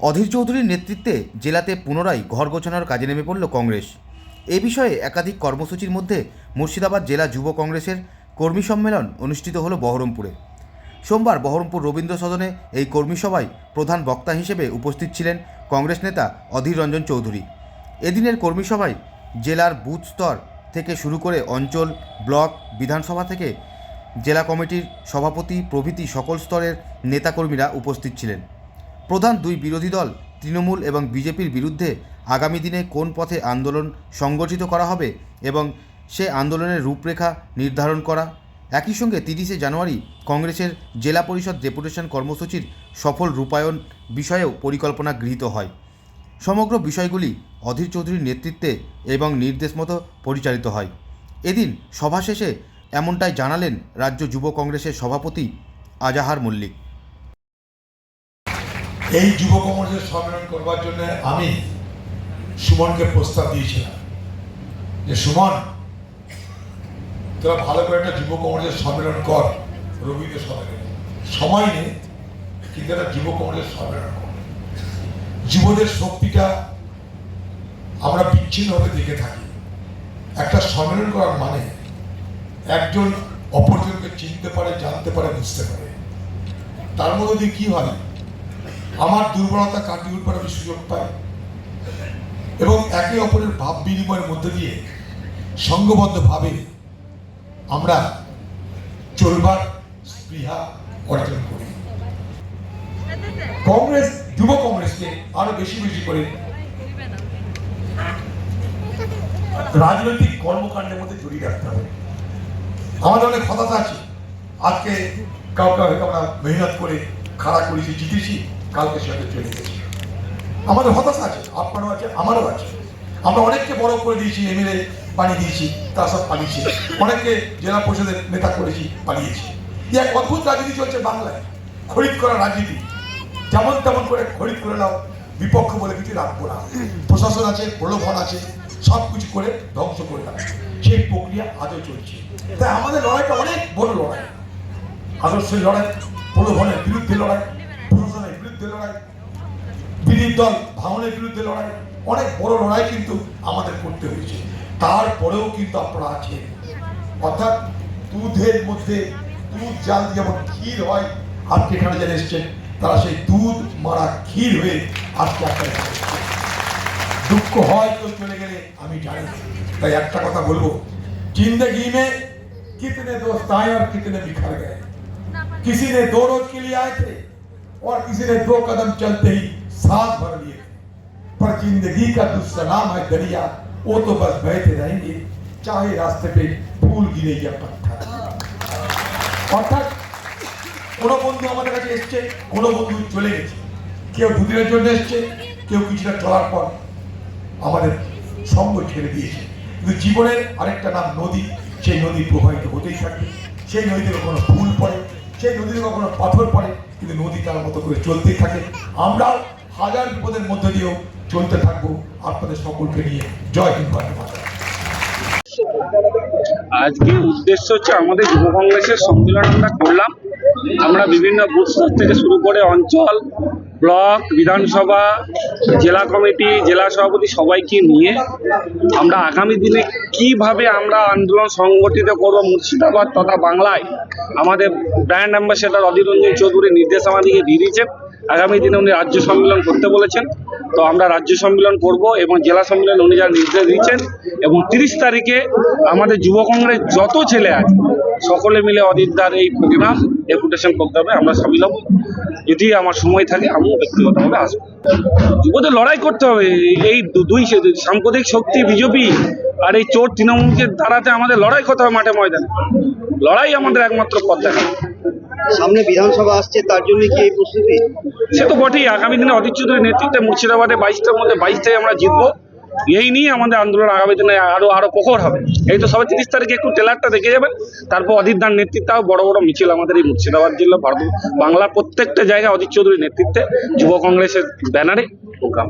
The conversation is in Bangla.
অধীর চৌধুরীর নেতৃত্বে জেলাতে পুনরায় ঘর গোছানোর কাজে নেমে পড়ল কংগ্রেস। এ বিষয়ে একাধিক কর্মসূচির মধ্যে মুর্শিদাবাদ জেলা যুব কংগ্রেসের কর্মী সম্মেলন অনুষ্ঠিত হলো বহরমপুরে। সোমবার বহরমপুর রবীন্দ্র সদনে এই কর্মী সভায় প্রধান বক্তা হিসেবে উপস্থিত ছিলেন কংগ্রেস নেতা অধীর রঞ্জন চৌধুরী। এদিনের কর্মী সভায় জেলার বুথ স্তর থেকে শুরু করে অঞ্চল, ব্লক, বিধানসভা থেকে জেলা কমিটির সভাপতি, প্রভৃতি সকল স্তরের নেতাকর্মীরা উপস্থিত ছিলেন। প্রধান দুই বিরোধী দল, তৃণমূল এবং বিজেপির বিরুদ্ধে আগামী দিনে কোন পথে আন্দোলন সংগঠিত করা হবে এবং সে আন্দোলনের রূপরেখা নির্ধারণ করা? একই সঙ্গে তিরিশে জানুয়ারি কংগ্রেসের জেলা পরিষদ ডেপুটেশন কর্মসূচির সফল রূপায়ণ বিষয়েও পরিকল্পনা গৃহীত হয়। সমগ্র বিষয়গুলি অধীর চৌধুরীর নেতৃত্বে এবং নির্দেশ মতো পরিচালিত হয়। এদিন সভা শেষে এমনটাই জানালেন রাজ্য যুব কংগ্রেসের সভাপতি আজাহার মল্লিক। এই যুব কংগ্রেসের সম্মেলন করবার জন্য আমি সুমনকে প্রস্তাব দিয়েছিলাম যে সুমন তোরা ভালো করে একটা যুব কংগ্রেসের সম্মেলন কর রবীন্দ্র সদনে সময় নেই কিন্তু একটা যুব কংগ্রেসের সম্মেলন কর। যুবদের শক্তিটা আমরা বিচ্ছিন্নভাবে দেখে থাকি। একটা সম্মেলন করার মানে একজন অপরজনকে চিনতে পারে জানতে পারে বুঝতে পারে। তার মধ্যে দিয়ে কি হয়? আমার দুর্বলতা কাটিয়ে উঠবার আমি সুযোগ পাই। এবং একে অপরের ভাব বিনিময়ের মধ্যে দিয়ে সংঘবদ্ধভাবে আমরা চলবার স্পৃহা অর্জন করি। কংগ্রেস, যুব কংগ্রেসকে আরও বেশি বেশি করে রাজনৈতিক কর্মকাণ্ডের মধ্যে জড়িয়ে রাখতে হবে। আমাদের অনেক হতাশা আছে। আজকে কাউকে হয়তো আমরা মেহনত করে খাড়া করেছি, জিতেছি। কালকে সে হয়তো চলে গেছি। আমাদের হতাশা আছে, আপনারও আছে, আমারও আছে। আমরা অনেককে বড় করে দিয়েছি এমএলএ বানিয়ে দিয়েছি তারা সব পালিয়েছে। অনেককে জেলা পরিষদের নেতা করেছি, পালিয়েছি। এক অদ্ভুত রাজনীতি চলছে বাংলায়। খরিদ করা রাজনীতি। যেমন তেমন করে খরিদ করে নাও, বিপক্ষ বলে কিছু রাখব না। প্রশাসন আছে প্রলোভন আছে, সব কিছু করে ধ্বংস করে দেয় সেই প্রক্রিয়া আজও চলছে। তাই আমাদের লড়াইটা অনেক বড় লড়াই। আদর্শের লড়াই, প্রলোভনের বিরুদ্ধে লড়াই। বিরোধী দল ভাঙনের বিরুদ্ধে লড়াই অনেক বড় লড়াই কিন্তু আমাদের করতে হয়েছে তারপরেও কিন্তু আপনারা আছেন অর্থাৎ দুধের মধ্যে দুধ জাল দিয়ে যেমন ক্ষীর হয় আজকে এখানে যারা এসছেন তারা সেই দুধ মারা ক্ষীর হয়ে আজকে আপনারা এখানে এসেছেন। দুঃখ হয় কেউ চলে গেলে আমি জানি তাই একটা কথা বলবো जिंदगी में कितने दोस्त आए और कितने बिखर गए किसी ने दो रोज के लिए आए थे और किसी ने दो कदम चलते ही साथ भर लिए थे पर जिंदगी का दुस्सलाम है दरिया वो तो बस बहते रहेंगे चाहे रास्ते पे फूल गिरे या पत्थर অর্থাৎ কোনো বন্ধু আমাদের কাছে এসছে কোনো বন্ধু চলে গেছে কেউ দুদিনের জন্য এসছে কেউ কিছুটা চলার পর আমাদের সঙ্গ ছেড়ে দিয়েছে কিন্তু জীবনের আরেকটা নাম নদী সেই নদী প্রবাহিত হতেই থাকে সেই নদীতে কখনো ফুল পড়ে সেই নদীতে কখনো পাথর পড়ে কিন্তু নদী তার মতো করে চলতেই থাকে আমরাও হাজার বিপদের মধ্যে দিয়েও চলতে থাকব আপনাদের সকলকে নিয়ে। জয় হিন্দ আজকে উদ্দেশ্য হচ্ছে আমাদের যুব কংগ্রেসের সম্মেলন আমরা করলাম। আমরা বিভিন্ন বুথ থেকে শুরু করে অঞ্চল, ব্লক, বিধানসভা, জেলা কমিটি, জেলা সভাপতি সবাইকে নিয়ে আমরা আগামী দিনে কীভাবে আমরা আন্দোলন সংগঠিত করব মুর্শিদাবাদ তথা বাংলায়, আমাদের ব্র্যান্ড অ্যাম্বাসেডার অধীর রঞ্জন চৌধুরী নির্দেশ আমাদেরকে দিয়ে দিয়েছেন। আগামী দিনে উনি রাজ্য সম্মেলন করতে বলেছেন। তো আমরা রাজ্য সম্মেলন করব এবং জেলা সম্মেলন উনি যা নির্দেশ দিয়েছেন এবং তিরিশ তারিখে আমাদের যুব কংগ্রেস যত ছেলে আছে, সকলে মিলে অদিতদার এই প্রোগ্রাম ডেপুটেশন প্রোগ্রামে আমরা সামিল হব। যদি আমার সময় থাকে, আমিও ব্যক্তিগতভাবে আসব। যুবদের লড়াই করতে হবে, এই দুই সাম্প্রদায়িক শক্তি বিজেপি আর এই চোর তৃণমূলকে দাঁড়াতে আমাদের লড়াই করতে হবে মাঠে ময়দানে। লড়াই আমাদের একমাত্র পথ দেখা সামনে বিধানসভা আসছে, তার জন্য কি এই প্রস্তুতি? সে তো বটেই, আগামী দিনে অধীর চৌধুরীর নেতৃত্বে মুর্শিদাবাদে বাইশটার মধ্যে বাইশটাই আমরা জিতবো। এই নিয়ে আমাদের আন্দোলন আগামী দিনে আরও আরও প্রখর হবে। এই তো সবাই তিরিশ তারিখে একটু টেলারটা দেখে যাবেন। তারপর অধীর দার নেতৃত্বে বড় বড় মিছিল আমাদের এই মুর্শিদাবাদ জেলা, ভারত, বাংলার প্রত্যেকটা জায়গায় অজিত চৌধুরীর নেতৃত্বে যুব কংগ্রেসের ব্যানারে প্রোগ্রাম।